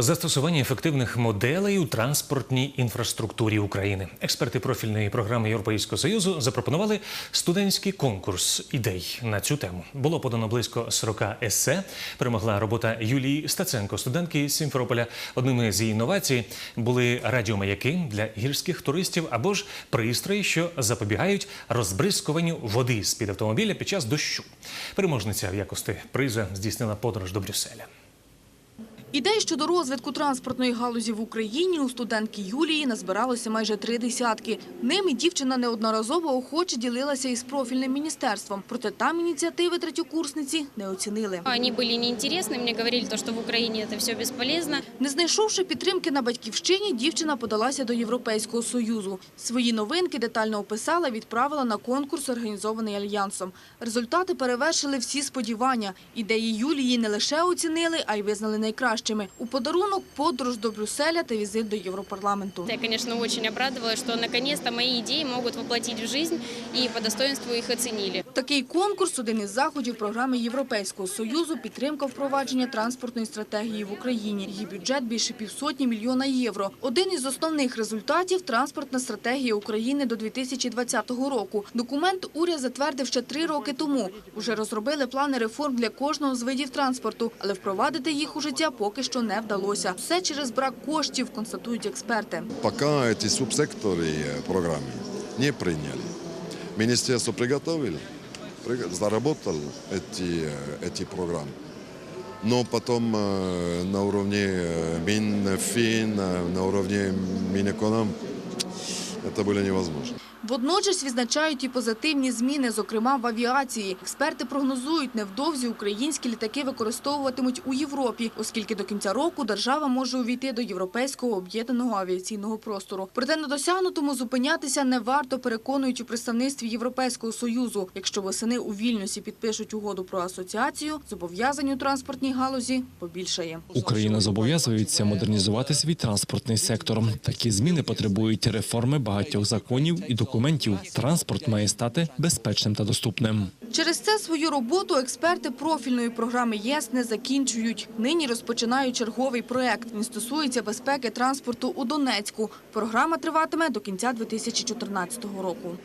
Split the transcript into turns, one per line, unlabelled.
Застосування ефективних моделей у транспортній інфраструктурі України. Експерти профільної програми Європейського союзу запропонували студентський конкурс ідей на цю тему. Було подано близько 40 есе. Перемогла робота Юлії Стаценко, студентки Сімферополя. Одними з її інновацій були радіомаяки для гірських туристів або ж пристрої, що запобігають розбризкуванню води з під автомобіля під час дощу. Переможниця в якості приза здійснила подорож до Брюсселя.
Ідей щодо розвитку транспортної галузі в Україні у студентки Юлії назбиралося майже три десятки. Ними дівчина неодноразово охоче ділилася із профільним міністерством. Проте там ініціативи третьокурсниці не оцінили.
Они были неинтересны, мне говорили, то, что в Украине это все бесполезно.
Не знайшовши підтримки на батьківщині, дівчина подалася до Європейського Союзу. Свої новинки детально описала, відправила на конкурс, організований Альянсом. Результати перевершили всі сподівання. Ідеї Юлії не лише оцінили, а й визнали найкращими. У подарунок – подорож до Брюсселя та візит до Європарламенту.
Я, конечно, очень обрадовалась, что наконец-то мои идеи могут в жизнь и по достоинству их оценили.
Такий конкурс – один із заходів програми Європейського Союзу «Підтримка впровадження транспортної стратегії в Україні». Її бюджет більше півсотні мільйона євро. Один із основних результатів – транспортна стратегія України до 2020 року. Документ уряд затвердив ще три роки тому. Уже розробили плани реформ для кожного з видів транспорту, але впровадити їх у життя поки що не вдалося. Все через брак коштів, констатують експерти.
Пока эти субсекторы э, программы не приняли. Министерство приготовили, приго- заработал эти, э, эти программы. Но потом э, на уровне э, Минфин, э, на уровне Минэконом это было невозможно.
Водночас відзначають і позитивні зміни, зокрема в авіації. Експерти прогнозують, невдовзі українські літаки використовуватимуть у Європі, оскільки до кінця року держава може увійти до європейського об'єднаного авіаційного простору. Проте на досягнутому зупинятися не варто, переконують у представництві Європейського Союзу. Якщо восени у Вільнюсі підпишуть угоду про асоціацію, зобов'язань у транспортній галузі побільшає.
Україна зобов'язується модернізувати свій транспортний сектор. Такі зміни потребують реформи багатьох законів і документів. Транспорт має стати безпечним та доступним.
Через це свою роботу експерти профільної програми ЄС не закінчують. Нині розпочинають черговий проект. Він стосується безпеки транспорту у Донецьку. Програма триватиме до кінця 2014 року.